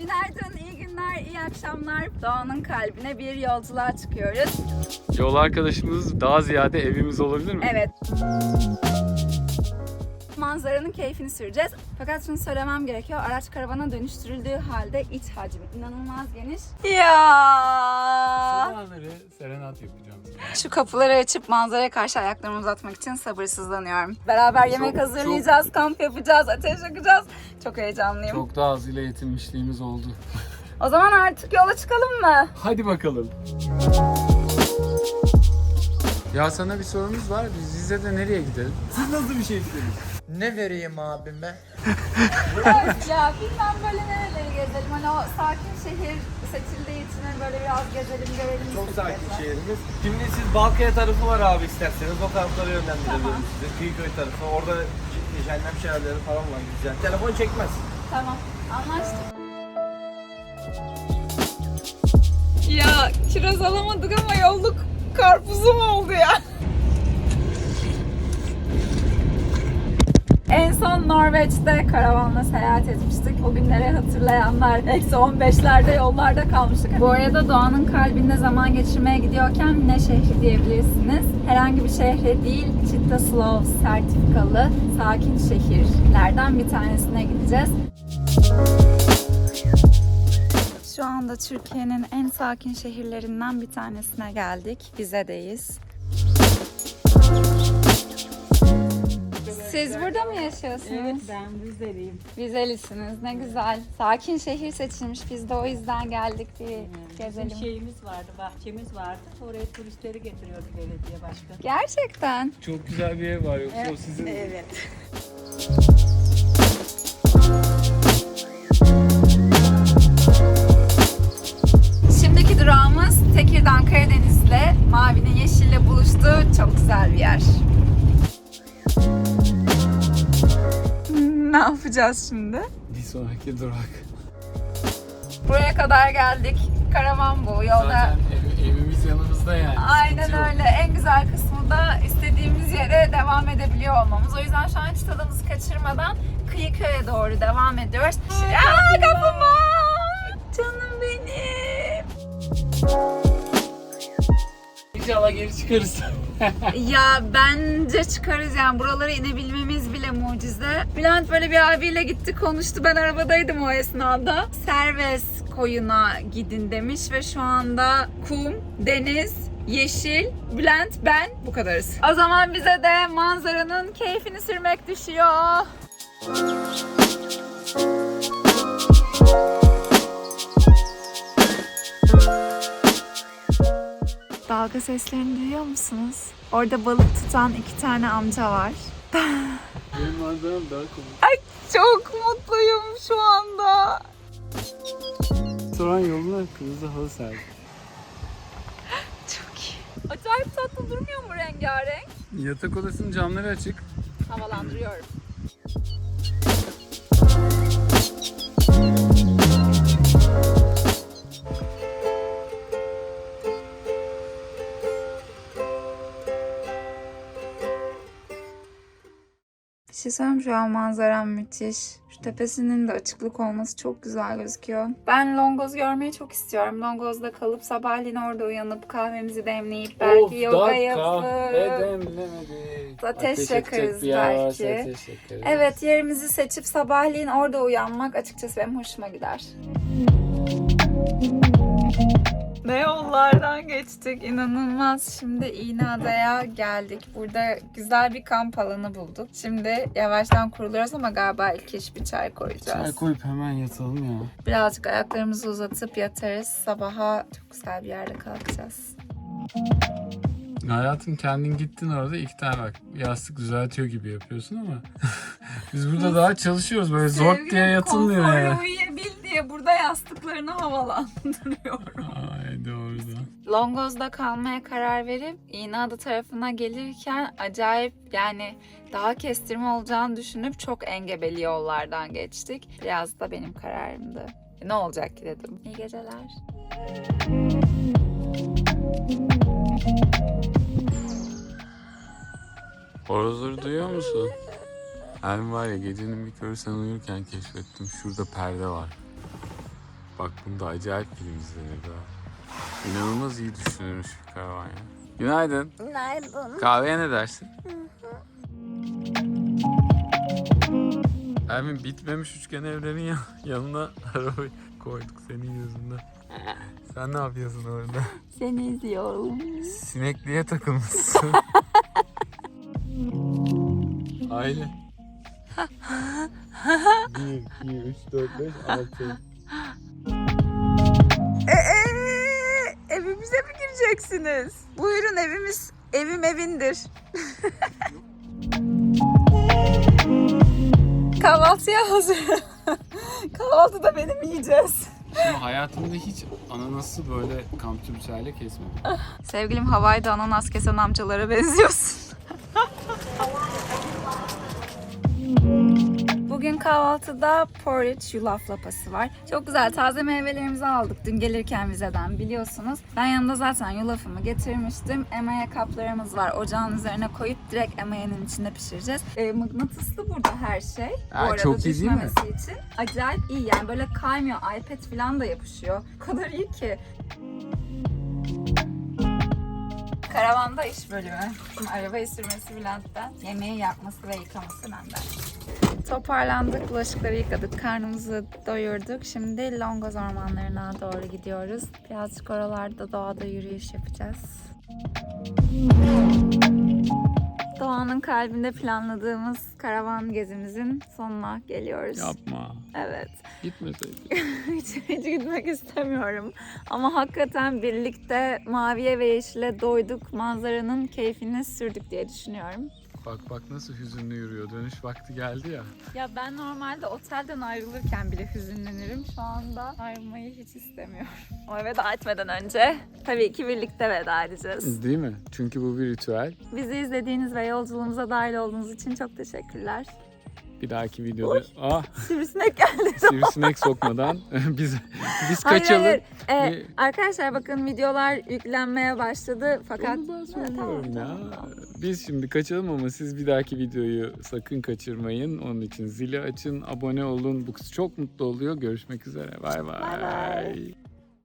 Günaydın, iyi günler, iyi akşamlar. Doğanın kalbine bir yolculuğa çıkıyoruz. Yol arkadaşımız daha ziyade evimiz olabilir mi? Evet. Manzaranın keyfini süreceğiz. Fakat şunu söylemem gerekiyor. Araç karavana dönüştürüldüğü halde iç hacmi inanılmaz geniş. Ya. Sabahları serenat yapacağım. Şu kapıları açıp manzaraya karşı ayaklarımı uzatmak için sabırsızlanıyorum. Beraber yemek Çok- hazırlayacağız, kamp yapacağız, ateş yakacağız. Çok heyecanlıyım. Çok da az ile yetinmişliğimiz oldu. O zaman artık yola çıkalım mı? Hadi bakalım. Ya sana bir sorumuz var. Biz Rize'de nereye gidelim? Siz nasıl bir şey istediniz? Ne vereyim abime? ya bilmem böyle nereleri gezelim. Hani o sakin şehir seçildiği için hani böyle biraz gezelim, görelim. Çok sakin resmen. şehrimiz. Şimdi siz Balkaya tarafı var abi isterseniz. O taraflara yönlendirebilirim sizi. Kıyıköy tarafı. Orada cehennem şehirleri falan var güzel. Telefon çekmez. Tamam, anlaştık. Ya kiraz alamadık ama yolluk karpuzum oldu ya. En son Norveç'te karavanla seyahat etmiştik. O günleri hatırlayanlar. Eksi 15'lerde yollarda kalmıştık. Bu arada doğanın kalbinde zaman geçirmeye gidiyorken ne şehri diyebilirsiniz. Herhangi bir şehre değil, Chitta Slow sertifikalı sakin şehirlerden bir tanesine gideceğiz. Şu anda Türkiye'nin en sakin şehirlerinden bir tanesine geldik. Rize'deyiz. Siz burada mı yaşıyorsunuz? Evet ben Rizeliyim. Rizelisiniz. Ne güzel. Sakin şehir seçilmiş. Biz de o yüzden geldik bir Bizim gezelim. şeyimiz vardı, bahçemiz vardı. Oraya turistleri getiriyordu belediye başkanı. Gerçekten. Çok güzel bir ev var yoksa o sizin Evet. Şimdiki durağımız Tekirdağ Karadeniz'le Mavi'nin yeşille buluştuğu çok güzel bir yer. Yapacağız şimdi? bir sonraki durak. Buraya kadar geldik. Karavan bu. Yolda Zaten ev- evimiz yanımızda yani. Aynen yok. öyle. En güzel kısmı da istediğimiz yere devam edebiliyor olmamız. O yüzden şu an hiç tadımızı kaçırmadan Kıyıköy'e doğru devam ediyoruz. Ya kapıma! Canım benim. İnşallah geri çıkarız. Ya bence çıkarız yani. Buralara inebilmemiz mucize. Bülent böyle bir abiyle gitti konuştu. Ben arabadaydım o esnada. Serves koyuna gidin demiş ve şu anda kum, deniz, yeşil, Bülent, ben bu kadarız. O zaman bize de manzaranın keyfini sürmek düşüyor. Dalga seslerini duyuyor musunuz? Orada balık tutan iki tane amca var. Benim manzaram daha komik. Ay çok mutluyum şu anda. Soran yoluna kırmızı halı serdi. Çok iyi. Acayip tatlı durmuyor mu rengarenk? Yatak odasının camları açık. Havalandırıyorum. Söyleyeyim şu an manzaram müthiş. Tepesinin de açıklık olması çok güzel gözüküyor. Ben Longoz görmeyi çok istiyorum. Longoz'da kalıp sabahleyin orada uyanıp kahvemizi demleyip belki yoga yapıp. Ateş yakarız belki. ateş yakarız. Evet yerimizi seçip sabahleyin orada uyanmak açıkçası benim hoşuma gider. Ne yollardan geçtik inanılmaz. Şimdi İğneada'ya geldik. Burada güzel bir kamp alanı bulduk. Şimdi yavaştan kuruluyoruz ama galiba ilk iş bir çay koyacağız. Çay koyup hemen yatalım ya. Birazcık ayaklarımızı uzatıp yatarız. Sabaha çok güzel bir yerde kalkacağız. Hayatım kendin gittin orada iki tane bak yastık düzeltiyor gibi yapıyorsun ama biz burada daha çalışıyoruz böyle zor diye yatılmıyor konforlu ya. uyuyabil diye burada yastıklarını havalandırıyorum. Longoz'da kalmaya karar verip İğneada tarafına gelirken acayip yani daha kestirme olacağını düşünüp çok engebeli yollardan geçtik. Biraz da benim kararımdı. Ne olacak ki dedim. İyi geceler. Horozları duyuyor musun? Ben var ya gecenin bir körü sen uyurken keşfettim. Şurada perde var. Bak bunda acayip film izlenir daha. İnanılmaz iyi düşünülmüş bir karavan ya. Günaydın. Günaydın. Kahveye ne dersin? Ermin bitmemiş üçgen evlerin ya, yanına arabayı koyduk senin yüzünden. Sen ne yapıyorsun orada? Seni izliyorum. Sinekliğe takılmışsın. Aile. 1, 2, 3, 4, 5, 6. evimize mi gireceksiniz? Buyurun evimiz, evim evindir. Kahvaltıya hazır. Kahvaltıda benim yiyeceğiz. Şimdi hayatımda hiç ananası böyle kampçı bıçağıyla kesmedim. Sevgilim Hawaii'de ananas kesen amcalara benziyorsun. Kahvaltıda porridge yulaf lapası var. Çok güzel taze meyvelerimizi aldık dün gelirken vizeden biliyorsunuz. Ben yanımda zaten yulafımı getirmiştim. Emaye kaplarımız var. Ocağın üzerine koyup direkt emayenin içinde pişireceğiz. E, mıknatıslı burada her şey. Ha, Bu arada çok iyi değil mi? için. Acayip iyi yani böyle kaymıyor. iPad falan da yapışıyor. O kadar iyi ki. Karavanda iş bölümü. Şimdi arabayı sürmesi Bülent'ten, yemeği yapması ve yıkaması benden. Toparlandık, bulaşıkları yıkadık, karnımızı doyurduk. Şimdi Longoz ormanlarına doğru gidiyoruz. Birazcık oralarda doğada yürüyüş yapacağız. Doğanın kalbinde planladığımız karavan gezimizin sonuna geliyoruz. Yapma. Evet. Gitmeseydik. hiç, hiç gitmek istemiyorum. Ama hakikaten birlikte maviye ve yeşile doyduk. Manzaranın keyfini sürdük diye düşünüyorum. Bak bak nasıl hüzünlü yürüyor. Dönüş vakti geldi ya. Ya ben normalde otelden ayrılırken bile hüzünlenirim. Şu anda ayrılmayı hiç istemiyorum. Ama veda etmeden önce tabii ki birlikte veda edeceğiz. Değil mi? Çünkü bu bir ritüel. Bizi izlediğiniz ve yolculuğumuza dahil olduğunuz için çok teşekkürler. Bir dahaki videoda... Ah Sivrisinek geldi. sivrisinek sokmadan biz biz Hayır kaçalım. hayır. Ee, Ee, arkadaşlar bakın videolar yüklenmeye başladı fakat... Onu ben Ha, söylüyorum tamam, ya. tamam. Biz şimdi kaçalım ama siz bir dahaki videoyu sakın kaçırmayın. Onun için zili açın, abone olun. Bu kız çok mutlu oluyor. Görüşmek üzere. Bay. bay.